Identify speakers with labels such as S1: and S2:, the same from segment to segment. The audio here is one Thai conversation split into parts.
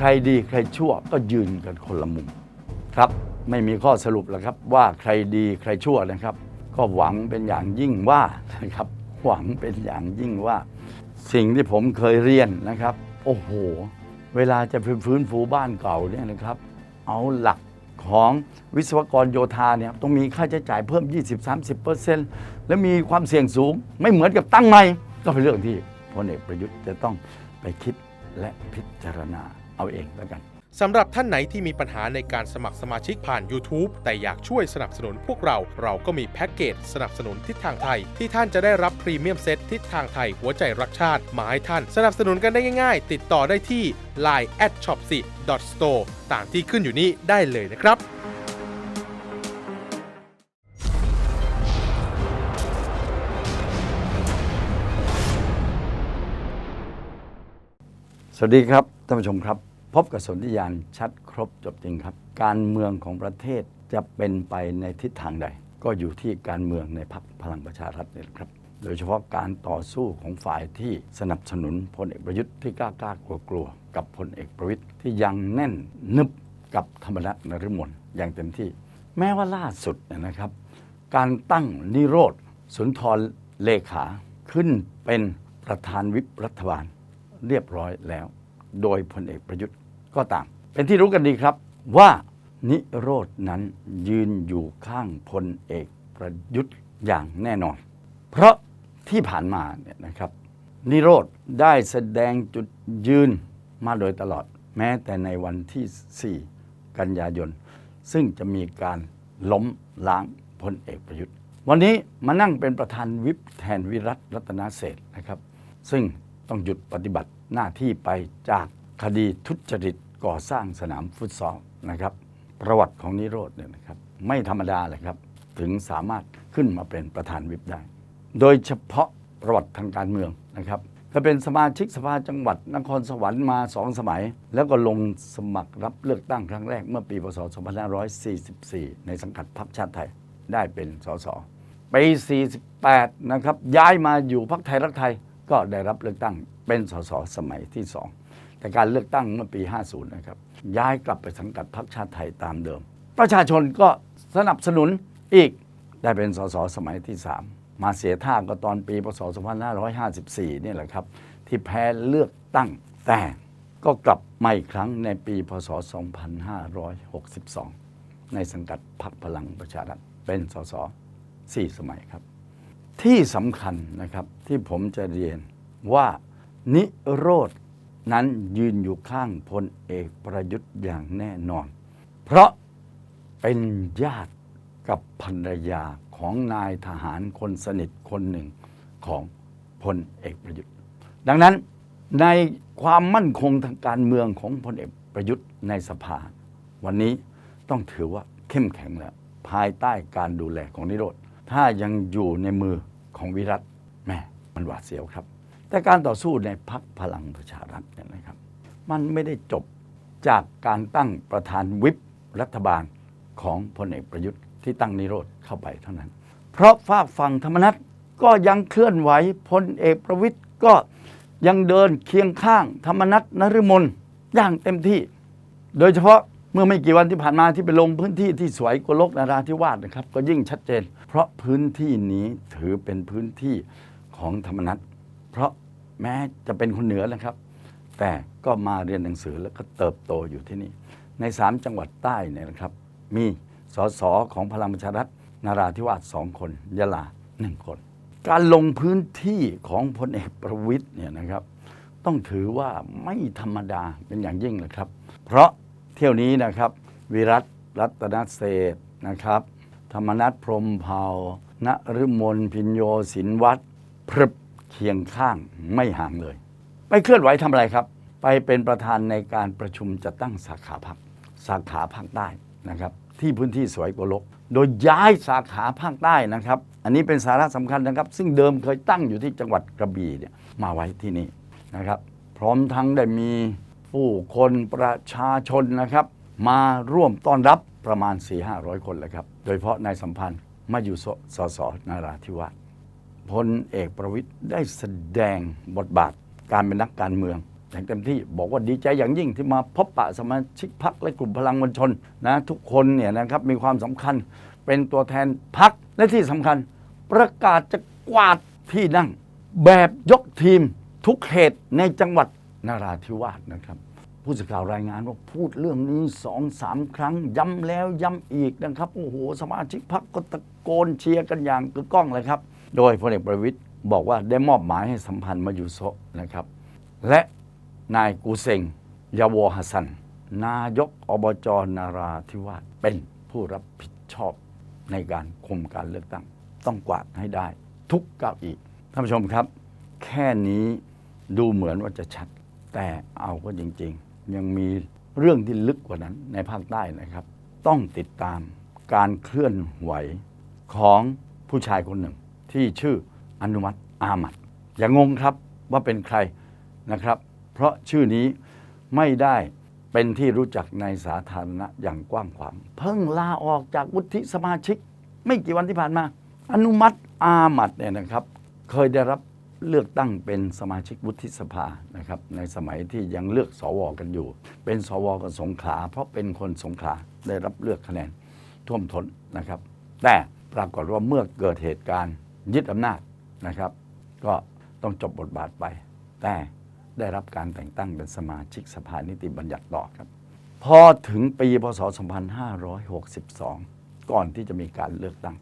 S1: ใครดีใครชั่วก็ยืนกันคนละมุมครับไม่มีข้อสรุปแล้วครับว่าใครดีใครชั่วนะครับ ก็หวังเป็นอย่างยิ่งว่านะครับ หวังเป็นอย่างยิ่งว่า สิ่งที่ผมเคยเรียนนะครับ โอ้โห เวลาจะฟื้นฟูบ้านเก่าเนี่ยนะครับ เอาหลักของวิศวกรโยธาเนี่ยต้องมีค่าใช้จ่ายเพิ่ม 20-30%และมีความเสี่ยงสูง ไม่เหมือนกับตั้งใหม่ ก็เป็นเรื่องที่พลเอกประยุทธ์จะต้องไปคิดและพิจารณา เอาเองแล้วกัน
S2: สำหรับท่านไหนที่มีปัญหาในการสมัครสมาชิกผ่าน YouTube แต่อยากช่วยสนับสนุนพวกเรา เราก็มีแพ็กเกจสนับสนุนทิศทางไทย ที่ท่านจะได้รับพรีเมียมเซตทิศทางไทยหัวใจรักชาติมาให้ท่าน สนับสนุนกันได้ง่ายๆ ติดต่อได้ที่ line at shop 4 store ตามที่ขึ้นอยู่นี้ได้เลยนะครับ
S1: สวัสดีครับท่านผู้ชมครับ พบกับสนธิยานชัดครบจบจริงครับ การเมืองของประเทศจะเป็นไปในทิศทางใด ก็อยู่ที่การเมืองในพรรคพลังประชารัฐนี่แหละครับ โดยเฉพาะการต่อสู้ของฝ่ายที่สนับสนุนพลเอกประยุทธ์ที่กล้ากล้ากลัวกลัวกับพลเอกประวิตยที่ยังแน่นนึบกับธรรมนัฐนฤมลอย่างเต็มที่ แม้ว่าล่าสุดเนี่ยนะครับ การตั้งนิโรธสุนทรเลขาขึ้นเป็นประธานวิปรัฐบาลเรียบร้อยแล้ว โดยพลเอกประยุทธ์ ก็ตาม เป็นที่รู้กันดีครับว่านิโรธนั้นยืนอยู่ข้างพลเอกประยุทธ์อย่างแน่นอน เพราะที่ผ่านมาเนี่ยนะครับ นิโรธได้แสดงจุดยืนมาโดยตลอด แม้แต่ในวันที่ 4 กันยายน ซึ่งจะมีการล้มล้างพลเอกประยุทธ์ วันนี้มานั่งเป็นประธานวิปแทนวิรัตรัตนเศษนะครับ ซึ่งต้องหยุดปฏิบัติหน้าที่ไปจาก คดีทุจริตก่อสร้างสนามฟุตซอลนะครับ ประวัติของนิโรธเนี่ยนะครับ ไม่ธรรมดาเลยครับ ถึงสามารถขึ้นมาเป็นประธานวิปได้ โดยเฉพาะประวัติทางการเมืองนะครับก็เป็นสมาชิกสภาจังหวัดนครสวรรค์มาสองสมัย แล้วก็ลงสมัครรับเลือกตั้งครั้งแรกเมื่อปีพศ 2544 ในสังกัดพรรคชาติไทยได้เป็นสสปี48 นะครับ ย้ายมาอยู่พรรคไทยรักไทยก็ได้รับเลือกตั้งเป็นสสสมัยที่สอง แต่การเลือกตั้งเมื่อปี 50 นะครับ ย้ายกลับไปสังกัดพรรคชาติไทยตามเดิม ประชาชนก็สนับสนุนอีกได้เป็นสสสมัยที่ 3 มาเสียท่าก็ตอนปีพศ 2554 นี่แหละครับ ที่แพ้เลือกตั้งแต่ก็กลับมาอีกครั้งในปีพศ 2562 ในสังกัดพรรคพลังประชารัฐเป็นสส4สมัยครับ ที่สำคัญนะครับที่ผมจะเรียนว่านิโรธ นั้นยืนอยู่ข้างพลเอกประยุทธ์อย่างแน่นอน เพราะเป็นญาติกับภรรยาของนายทหารคนสนิทคนหนึ่งของพลเอกประยุทธ์ ดังนั้นในความมั่นคงทางการเมืองของพลเอกประยุทธ์ในสภา วันนี้ต้องถือว่าเข้มแข็งแล้ว ภายใต้การดูแลของนิโรธ ถ้ายังอยู่ในมือของวิรัตแม่มันหวาดเสียวครับ แต่การต่อสู้ในพักพลังประชารัฐเนี่ยนะครับ มันไม่ได้จบจากการตั้งประธานวิปรัฐบาลของพลเอกประยุทธ์ที่ตั้งนิโรธเข้าไปเท่านั้น เพราะฝากฝั่งธรรมนัตก็ยังเคลื่อนไหวพลเอกประวิทย์ก็ยังเดินเคียงข้างธรรมนัตนฤมลอย่างเต็มที่ โดยเฉพาะเมื่อไม่กี่วันที่ผ่านมาที่ไปลงพื้นที่ที่สวยกว่าโลกนาราธิวาสนะครับ ก็ยิ่งชัดเจน เพราะพื้นที่นี้ถือเป็นพื้นที่ของธรรมนัต ราะแม้จะเป็นคนเหนือนะครับ แต่ก็มาเรียนหนังสือแล้วก็เติบโตอยู่ที่นี่ ในสามจังหวัดใต้เนี่ยนะครับ มีสสของพลังประชารัฐนาราธิวาสสองคนยะลาหนึ่งคน การลงพื้นที่ของพลเอกประวิทย์เนี่ยนะครับ ต้องถือว่าไม่ธรรมดาเป็นอย่างยิ่งเลยครับ เพราะเที่ยวนี้นะครับ วิรัตรัตนเศษนะครับ ธรรมนัฐพรมเผ่านฤมลพินโยศินวัตรพรึบ เคียงข้างไม่ห่างเลย ไปเคลื่อนไหวทำอะไรครับ ไปเป็นประธานในการประชุมจัดตั้งสาขาพักสาขาภาคใต้นะครับ ที่พื้นที่สวยกว่าลก โดยย้ายสาขาภาคใต้นะครับ อันนี้เป็นสาระสำคัญนะครับ ซึ่งเดิมเคยตั้งอยู่ที่จังหวัดกระบี่เนี่ยมาไว้ที่นี่นะครับ พร้อมทั้งได้มีผู้คนประชาชนนะครับ มาร่วมต้อนรับประมาณ 4-500 คนเลยครับ โดยเฉพาะนายสัมพันธ์มาอยู่สสสนาราธิวาส พลเอกประวิทย์ได้แสดงบทบาทการเป็นนักการเมืองอย่างเต็มที่บอกว่าดีใจอย่างยิ่งที่มาพบปะสมาชิกพักและกลุ่มพลังมวลชนนะทุกคนเนี่ยนะครับมีความสำคัญเป็นตัวแทนพักและที่สำคัญ ประกาศจะกวาดที่นั่ง แบบยกทีมทุกเขตในจังหวัดนาราธิวาสนะครับ ผู้สื่อข่าวรายงานว่าพูดเรื่องนี้สองสามครั้ง ย้ำแล้วย้ำอีกนะครับ โอ้โห สมาชิกพักก็ตะโกนเชียร์กันอย่างกึกก้องเลยครับ โดยพลเอกประวิตยบอกว่าได้มอบหมายให้สัมพันธ์มาอยู่โซนะครับ และนายกูเซงยาโวฮัสัน นายกอบจนาราธิวาสเป็นผู้รับผิดชอบในการคุมการเลือกตั้ง ต้องกวาดให้ได้ ทุกเก้าอี้ท่านผู้ชมครับ แค่นี้ดูเหมือนว่าจะชัด แต่เอาก็จริง ๆ ยังมีเรื่องที่ลึกกว่านั้นในภาคใต้นะครับ ต้องติดตามการเคลื่อนไหวของผู้ชายคนหนึ่ง ที่ชื่ออนุมัติอามัดอย่างงงครับว่าเป็นใครนะครับ เพราะชื่อนี้ไม่ได้เป็นที่รู้จักในสาธารณะอย่างกว้างขวางเพิ่งลาออกจากวุฒิสมาชิก ไม่กี่วันที่ผ่านมา อนุมัติอามัดเนี่ยนะครับ เคยได้รับเลือกตั้งเป็นสมาชิกวุฒิสภานะครับในสมัยที่ยังเลือกสวกันอยู่ เป็นสวกับสงขลาเพราะเป็นคนสงขลาได้รับเลือกคะแนนท่วมท้นนะครับ แต่ปรากฏว่าเมื่อเกิดเหตุการณ์ ยึดอำนาจนะครับ ก็ต้องจบบทบาทไป แต่ได้รับการแต่งตั้งเป็นสมาชิกสภานิติบัญญัติต่อครับ พอถึงปีพศ 2562 ก่อนที่จะมีการเลือกตั้ง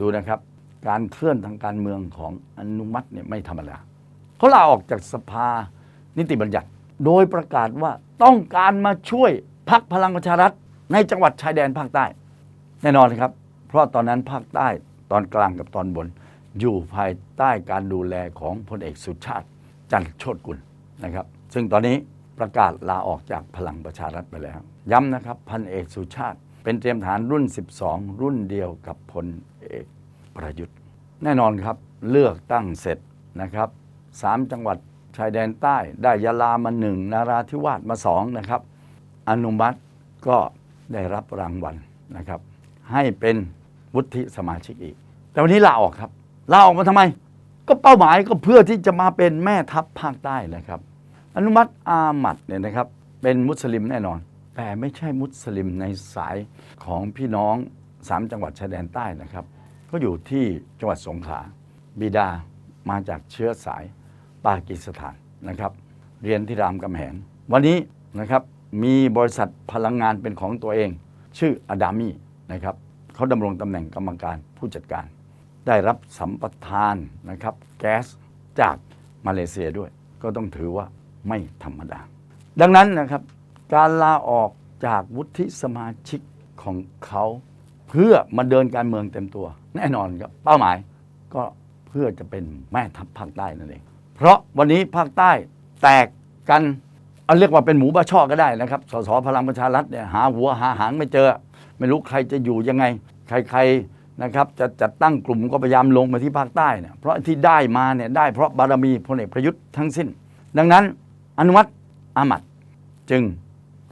S1: ดูนะครับ การเคลื่อนทางการเมืองของอนุมัติเนี่ยไม่ธรรมดาเขาลาออกจากสภานิติบัญญัติ โดยประกาศว่าต้องการมาช่วยพักพลังประชารัฐในจังหวัดชายแดนภาคใต้ แน่นอนครับ เพราะตอนนั้นภาคใต้ตอนกลางกับตอนบน อยู่ภายใต้การดูแลของพลเอกสุชาติจันทร์โชติกุลนะครับ ซึ่งตอนนี้ประกาศลาออกจากพลังประชารัฐไปแล้ว ย้ำนะครับพันเอกสุชาติ เป็นเตรียมฐานรุ่น 12 รุ่นเดียวกับพลเอกประยุทธ์ แน่นอนครับเลือกตั้งเสร็จนะครับสามจังหวัดชายแดนใต้ ได้ยะลามาหนึ่งนาราธิวาสมาสองนะครับ อนุมัติก็ได้รับรางวัลนะครับ ให้เป็นวุฒิสมาชิกอีก แต่วันนี้ลาออกครับ ลาออกมาทำไม ก็เป้าหมายก็เพื่อที่จะมาเป็นแม่ทัพภาคใต้นะครับ อนุมัติอาหมัดเนี่ยนะครับ เป็นมุสลิมแน่นอน แต่ไม่ใช่มุสลิมในสายของพี่น้องสามจังหวัดชายแดนใต้นะครับ ก็อยู่ที่จังหวัดสงขลาบิดามาจากเชื้อสายปากีสถานนะครับ เรียนที่รามคำแหงวันนี้นะครับมีบริษัทพลังงานเป็นของตัวเอง ชื่ออดามีนะครับเขาดำรงตำแหน่งกรรมการผู้จัดการ ได้รับสัมปทานนะครับแก๊สจากมาเลเซียด้วย ก็ต้องถือว่าไม่ธรรมดา ดังนั้นนะครับการลาออกจากวุฒิสมาชิกของเขาเพื่อมาเดินการเมืองเต็มตัว แน่นอนครับเป้าหมายก็เพื่อจะเป็นแม่ทัพภาคใต้นั่นเอง เพราะวันนี้ภาคใต้แตกกันเอาเรียกว่าเป็นหมูบ้าช่อก็ได้นะครับสสพลังประชารัฐเนี่ยหาหัวหาหางไม่เจอ ไม่รู้ใครจะอยู่ยังไง ใครๆ นะครับจะจัดตั้งกลุ่มก็พยายามลงมาที่ภาคใต้เนี่ยเพราะที่ได้มาเนี่ยได้เพราะบารมีพลเอกประยุทธ์ทั้งสิ้น ดังนั้นอนุมัตอามัดจึง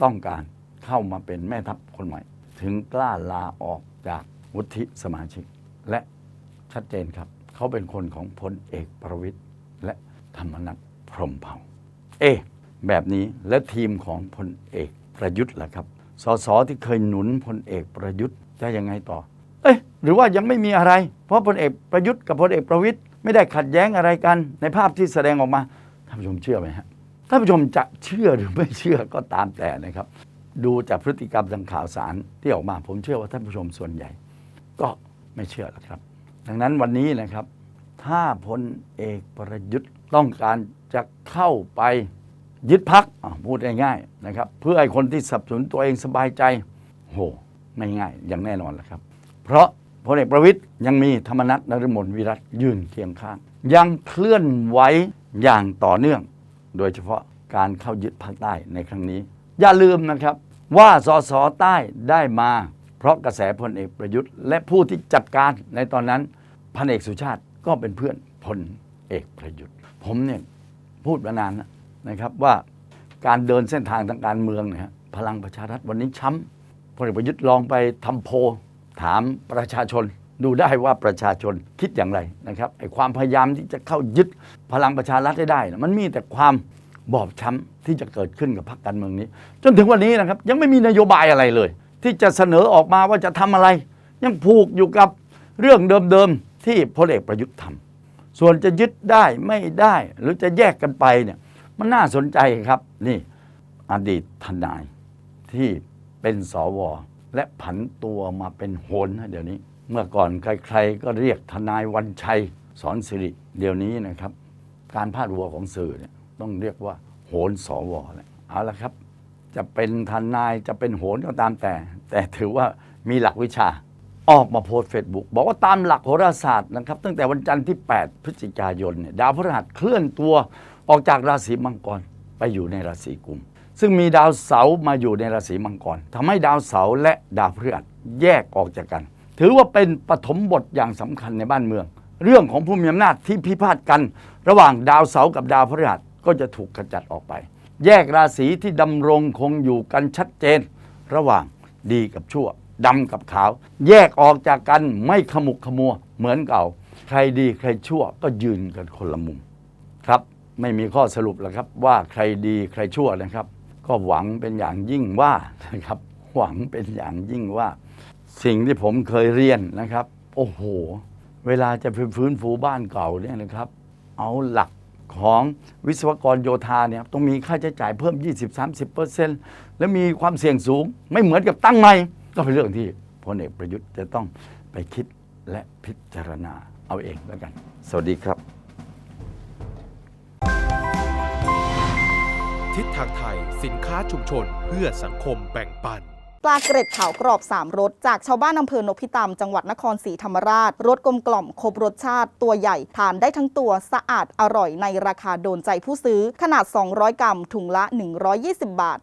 S1: ต้องการเข้ามาเป็นแม่ทัพคนใหม่ ถึงกล้าลาออกจากวุฒิสมาชิก และชัดเจนครับ เขาเป็นคนของพลเอกประวิตยและธรรมนัฐพรหมเผ่า เอ แบบนี้และทีมของพลเอกประยุทธ์ล่ะครับสสที่เคยหนุนพลเอกประยุทธ์จะยังไงต่อ หรือว่ายังไม่มีอะไร เพราะพลเอกประยุทธ์กับพลเอกประวิตยไม่ได้ขัดแย้งอะไรกันในภาพที่แสดงออกมาท่านผู้ชมเชื่อไหมฮะท่านผู้ชมจะเชื่อหรือไม่เชื่อก็ตามแต่นะครับ ดูจากพฤติกรรมทางข่าวสารที่ออกมา ผมเชื่อว่าท่านผู้ชมส่วนใหญ่ ก็ไม่เชื่อหรอกครับ ดังนั้นวันนี้นะครับ ถ้าพลเอกประยุทธ์ต้องการจะเข้าไปยึดพักพูดง่ายๆนะครับ เพื่อให้คนที่สับสนุนตัวเองสบายใจโหไม่ง่ายอย่างแน่นอนแหละครับ เพราะ พลเอกประวิตย์ยังมีธรรมนัฐนฤมลวิรัตยืนเคียงข้าง ยังเคลื่อนไหวอย่างต่อเนื่อง โดยเฉพาะการเข้ายึดภาคใต้ในครั้งนี้ อย่าลืมนะครับว่าสสใต้ได้มา เพราะกระแสพลเอกประยุทธ์ และผู้ที่จัดการในตอนนั้นพันเอกสุชาติก็เป็นเพื่อนพลเอกประยุทธ์ ผมเนี่ยพูดมานานนะครับว่าการเดินเส้นทางทางการเมืองเนี่ยพลังประชารัฐวันนี้ช้ำพลเอกประยุทธ์ลองไปทำโพ ถามประชาชนดูได้ว่าประชาชนคิดอย่างไรนะครับไอ้ความพยายามที่จะเข้ายึดพลังประชารัฐให้ได้นะมันมีแต่ความบอบช้ำที่จะเกิดขึ้นกับพรรคการเมืองนี้ จนถึงวันนี้นะครับยังไม่มีนโยบายอะไรเลย ที่จะเสนอออกมาว่าจะทำอะไร ยังผูกอยู่กับเรื่องเดิมๆที่พลเอกประยุทธ์ทำส่วนจะยึดได้ไม่ได้หรือจะแยกกันไปเนี่ยมันน่าสนใจครับนี่อดีตทนายที่เป็นสว และผันตัวมาเป็นโหนนะเดี๋ยวนี้ เมื่อก่อนใครๆก็เรียกทนายวันชัยสอนสิริเดี๋ยวนี้นะครับ การพาดหัวของสื่อเนี่ยต้องเรียกว่าโหนสวแล้วเอาละครับ จะเป็นทนายจะเป็นโหนก็ตามแต่ แต่ถือว่ามีหลักวิชาออกมาโพสเฟซบุ๊กบอกว่าตามหลักโหราศาสตร์นะครับ ตั้งแต่วันจันทร์ที่ 8 พฤศจิกายนเนี่ยดาวพฤหัสเคลื่อนตัวออกจากราศีมังกรไปอยู่ในราศีกุม ซึ่งมีดาวเสาร์มาอยู่ในราศีมังกรทำให้ดาวเสาร์และดาวพฤหัสแยกออกจากกัน ถือว่าเป็นปฐมบทอย่างสำคัญในบ้านเมือง เรื่องของผู้มีอำนาจที่พิพาทกัน ระหว่างดาวเสาร์กับดาวพฤหัสก็จะถูกกระจัดออกไป แยกราศีที่ดำรงคงอยู่กันชัดเจน ระหว่างดีกับชั่วดำกับขาว แยกออกจากกันไม่ขมุกขมัวเหมือนเก่า ใครดีใครชั่วก็ยืนกันคนละมุม ครับไม่มีข้อสรุปแล้วครับว่าใครดีใครชั่วนะครับ ก็หวังเป็นอย่างยิ่งว่านะครับ หวังเป็นอย่างยิ่งว่า สิ่งที่ผมเคยเรียนนะครับ โอ้โห เวลาจะฟื้นฟูบ้านเก่าเนี่ยนะครับ เอาหลักของวิศวกรโยธาเนี่ยต้องมีค่าใช้จ่ายเพิ่ม 20-30%และมีความเสี่ยงสูง ไม่เหมือนกับตั้งใหม่ ก็เป็นเรื่องที่พลเอกประยุทธ์จะต้องไปคิดและพิจารณาเอาเองแล้วกัน สวัสดีครับ
S2: ทิศทางไทย สินค้าชุมชนเพื่อสังคมแบ่งปัน
S3: ปลาเกร็ดขาวกรอบ 3รสจากชาวบ้านอำเภอนพิตามจังหวัดนครศรีธรรมราชรสกลมกล่อมครบรสชาติตัวใหญ่ ทานได้ทั้งตัวสะอาดอร่อยในราคาโดนใจผู้ซื้อ ขนาด 200 กรัมถุงละ 120 บาท